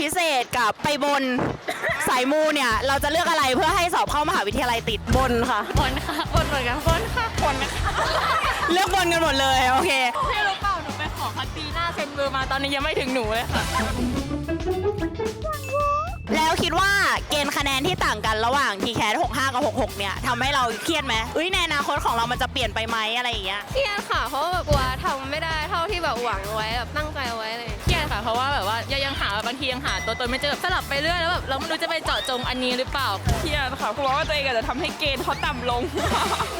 พิเศษกับไปบน สายมูเนี่ย เราจะเลือกอะไรเพื่อให้สอบเข้ามหาวิทยาลัยติดบนค่ะ บนค่ะบนเหมือนกันบนค่ะบนนะคะเลือกบนกันหมดเลยโอเคไม่รู้เปล่าหนูไปขอพัตตีหน้าเซ็นเบอร์มาตอนนี้ยังไม่ถึงหนูเลยค่ะ แล้วคิดว่าเกณฑ์คะแนนที่ต่างกันระหว่าง t c a t 65 กับ 66 เนี่ยทำให้เราเครียดไหมเอ้ยในอนาคตของเรามันจะเปลี่ยนไปไหมอะไรอย่างเงี้ย เครียดค่ะ เพราะว่าแบบกลัวทำไม่ได้เท่าที่แบบหวังไว้แบบตั้งใจไว้เลยเครียดค่ะ เพราะว่าแบบว่ายังยังหา บางทียังหาตัวตนไม่เจอแบบสลับไปเรื่อยแล้วแบบเราไม่รู้จะไปเจาะจงอันนี้หรือเปล่าเครียดค่ะกลัวว่าตัวเองอาจจะทำให้เกณฑ์เขาต่ำลง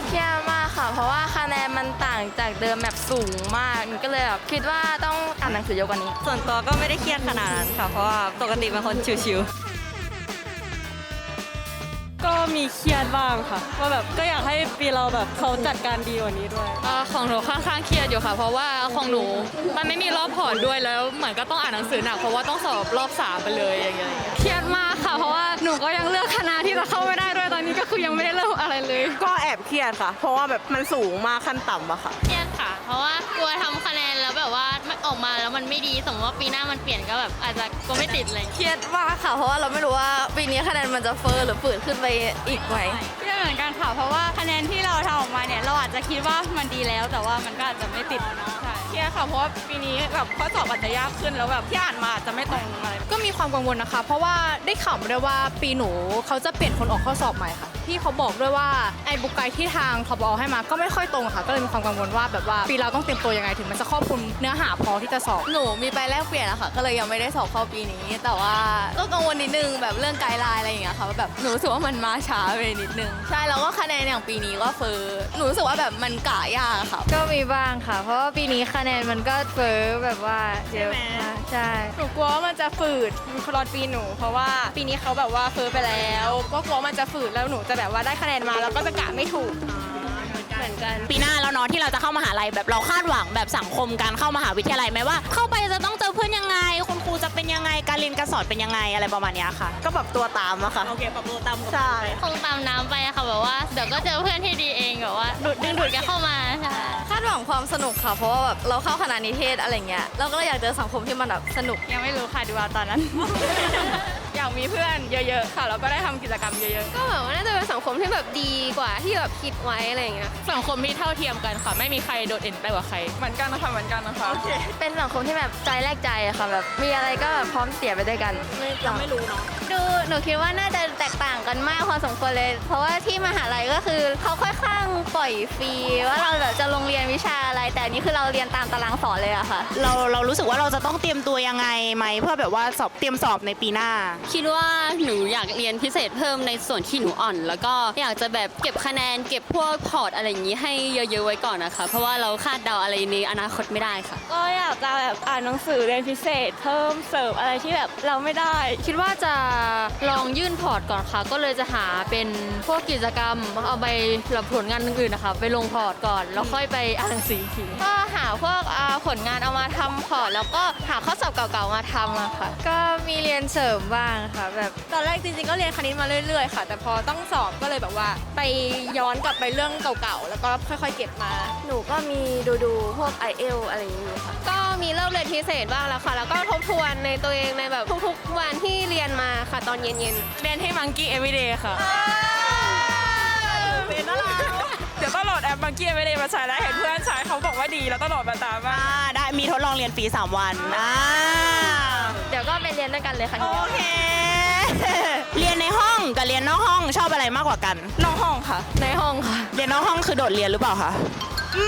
เครียดมากค่ะ เพราะว่าคะแนนมันต่างจากเดิมแบบสูงมากก็เลยแบบคิดว่าต้องอ่านหนังสือเยอะกว่านี้ ส่วนตัวก็ไม่ได้เครียดขนาดนั้นค่ะ เพราะว่าปกติเป็นคนชิวๆก็ มีเครียดบ้างค่ะว่าแบบก็อยากให้ปีเราแบบเขาจัดการดีกว่านี้ด้วย เอ่อของหนูค่อนข้างเครียดอยู่ค่ะ เพราะว่าของหนูมันไม่มีรอบพอร์ตด้วยแล้วเหมือนก็ต้องอ่านหนังสือหนักเพราะว่าต้องสอบรอบสามไปเลยอย่างเงี้ยเครียดมากค่ะ เพราะว่าหนูก็ยังเลือกคณะที่จะเข้าไม่ได้ด้วยตอนนี้ก็คือยังไม่ได้เริ่มอะไรเลยก็แอบเครียดค่ะ เพราะว่าแบบมันสูงมากขั้นต่ำอะค่ะ เครียดค่ะ เพราะว่ากลัวทำคะแนนแล้วแบบว่าไม่ ออกมาแล้วมันไม่ดีสมมติว่าปีหน้ามันเปลี่ยนก็แบบอาจจะก็ไม่ติดเลยเครียดมากค่ะ เพราะว่าเราไม่รู้ว่าปีนี้คะแนนมันจะเฟอร์หรือฝืดขึ้นไปอีกไหมเครียดเหมือนกันค่ะ เพราะว่าคะแนนที่เราทำออกมาเนี่ยเราอาจจะคิดว่ามันดีแล้ว แต่ว่ามันก็อาจจะไม่ติดใช่เครียดค่ะเพราะว่าปีนี้แบบข้อสอบอาจจะยากขึ้นแล้วแบบที่อ่านมาอาจจะไม่ตรงอะไรก็มีความกังวลนะคะ เพราะว่าได้ข่าวมาด้วยว่าปีหนูเขาจะเปลี่ยนคนออกข้อสอบใหม่ค่ะ ที่เขาบอกด้วยว่าไอ้บุกไกด์ที่ทางทบอให้มาก็ไม่ค่อยตรงค่ะ ก็เลยมีความกังวลว่าแบบว่าปีเราต้องเตรียมตัวยังไงถึงมันจะครอบคลุมเนื้อหาพอที่จะสอบหนูมีไปแลกเปลี่ยนอะค่ะ ก็เลยยังไม่ได้สอบเข้าปีนี้ แต่ว่าก็กังวลนิดนึงแบบเรื่องไกด์ไลน์อะไรอย่างเงี้ยค่ะว่าแบบหนูรู้สึกว่ามันมาช้าไปนิดนึงใช่แล้วก็คะแนนอย่างปีนี้ก็เฟอร์หนูรู้สึกว่าแบบมันกะยากอะค่ะ ก็มีบ้างค่ะ เพราะว่าปีนี้คะแนนมันก็เฟ้อแบบว่าเยอะมากใช่หนูกลัวว่ามันจะฝืดรอนปีหนู เพราะว่าปีนี้เขาแบบว่าเฟอไปแล้ว ก็กลัวมันจะฝืดแล้วหนูจะแบบว่าได้คะแนนมาแล้วก็จะกะไม่ถูกเหมือนกัน ปีหน้าแล้วเนาะที่เราจะเข้ามหาลัยแบบเราคาดหวังแบบสังคมการเข้ามหาวิทยาลัยไหมว่า เข้าไปจะต้องเจอเพื่อนยังไง คุณครูจะเป็นยังไงการเรียนการสอนเป็นยังไงอะไรประมาณเนี้ยค่ะ ก็ปรับตัวตามอะค่ะ โอเคปรับตัวตามใช่คงตามน้ำไปอะค่ะแบบว่าเดี๋ยวก็เจอเพื่อนที่ดีเองแบบว่าดูดดึงดูดกันเข้ามาใช่คาดหวังความสนุกค่ะ เพราะว่าแบบเราเข้าคณะนิเทศอะไรเงี้ยเราก็เลยอยากเจอสังคมที่มันแบบสนุกยังไม่รู้ค่ะดูเอาตอนนั้นอยากมีเพื่อนเยอะ ๆ ค่ะแล้วก็ได้ทำกิจกรรมเยอะก็แบบว่าน่าจะเป็นสังคมที่แบบดีกว่าที่แบบคิดไว้อะไรเงี้ย สังคมที่เท่าเทียมกันค่ะ ไม่มีใครโดดเด่นไปกว่าใครเหมือนกันนะคะเหมือนกันนะคะเป็นสังคมที่แบบใจแลกใจอะค่ะแบบมีอะไรก็แบบพร้อมเสียไปด้วยกัน เราไม่รู้เนาะดูหนูคิดว่าน่าจะแตกต่างกันมากพอสมควรเลย เพราะว่าที่มหาลัยก็คือเขาค่อนข้างปล่อยฟรีว่าเราแบบจะลงเรียนวิชาอะไร แต่อันนี้คือเราเรียนตามตารางสอนเลยอะค่ะ เราเรารู้สึกว่าเราจะต้องเตรียมตัวยังไงไหมเพื่อแบบว่าสอบเตรียมสอบในปีหน้า คิดว่าหนูอยากเรียนพิเศษเพิ่มในส่วนที่หนูอ่อน แล้วก็อยากจะแบบเก็บคะแนน เก็บพวกพอร์ตอะไรอย่างนี้ให้เยอะๆไว้ก่อนนะคะ เพราะว่าเราคาดเดาอะไรในอนาคตไม่ได้ค่ะๆก็อยากจะแบบอ่านหนังสือเรียนพิเศษ เพิ่มเสริมอะไรที่แบบเราไม่ได้ คิดว่าจะลองยื่นพอร์ตก่อนค่ะ ก็เลยจะหาเป็นพวกกิจกรรมเอาไปหลับผลงานอื่นๆนะคะไปลงพอร์ตก่อนแล้วค่อยไปอ่านหนังสืออีกทีก็หาพวกอ่าผลงานเอามาทำพอร์ตแล้วก็หาข้อสอบเก่าๆมาทำอะค่ะก็มีเรียนเสริมบ้างค่ะ แบบตอนแรกจริงๆก็เรียนคณิตมาเรื่อยๆค่ะ แต่พอต้องสอบก็เลยแบบว่า ไปย้อนกลับไปเรื่องเก่าๆแล้วก็ค่อยๆเก็บมา หนูก็มีดูดูๆพวก i อเอลอะไรอย่างนี้ค่ะก็มีเริ่มเรียนพิเศษบ้างแล้วค่ะ แล้วก็ทบทวนในตัวเองในแบบทุกๆวันที่เรียนมาค่ะตอนเย็นเรียนให้มังกี้ everyday ค่ะเป็นอะไรเดี๋ยวต้องโหลดแอปบังกี้ไม่ได้มาใช้แล้วเห็นเพื่อนใช้เขาบอกว่าดีแล้วต้องโหลดมาตามมาอ่าได้มีทดลองเรียนฟรี3วันอ่าๆเดี๋ยวก็ไปเรียนด้วยกันเลยค่ะทีโอเดียวเค เรียนในห้องกับเรียนนอกห้องชอบอะไรมากกว่ากัน นอกห้องค่ะ ในห้องค่ะ เรียนนอกห้องคือโดดเรียนหรือเปล่าคะ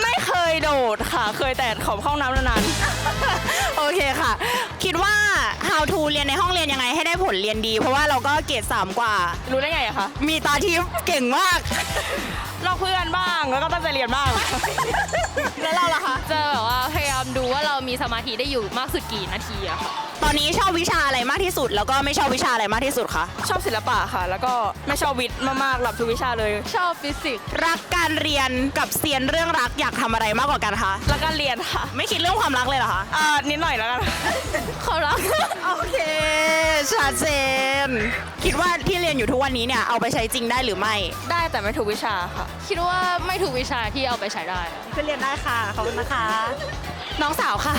ไม่เคยโดดค่ะ เคยแต่ขอเข้าห้องน้ำนานโอเคค่ะ คิดว่า how to เรียนในห้องเรียนยังไงให้ได้ผลเรียนดี เพราะว่าเราก็เกรด3กว่าๆรู้ได้ไงอะคะมีตาทิพย์เก่งมาก ลอกเพื่อนบ้างแล้วก็ตั้งใจเรียนบ้าง แล้วเราล่ะคะจะแบบว่าพยายาม ดูว่าเรามีสมาธิได้อยู่มากสุดกี่นาทีอะค่ะ ตอนนี้ชอบวิชาอะไรมากที่สุด แล้วก็ไม่ชอบวิชาอะไรมากที่สุดคะ ชอบศิลปะค่ะ แล้วก็ไม่ชอบวิทย์มากๆหลับทุกวิชาเลย ชอบฟิสิกส์รักการเรียนกับเซียนเรื่องรักอยากทำอะไรมากกว่ากันคะ แล้วก็เรียนค่ะไม่คิดเรื่องความรักเลยเหรอคะอ่านิดหน่อยแล้วกันความรัก โอเคชัดเจนคิดว่าที่เรียนอยู่ทุกวันนี้เนี่ยเอาไปใช้จริงได้หรือไม่ ได้แต่ไม่ถูกวิชาค่ะ คิดว่าไม่ถูกวิชาที่เอาไปใช้ได้ไปเรียนได้ค่ะ ขอบคุณนะคะ น้องสาวค่ะ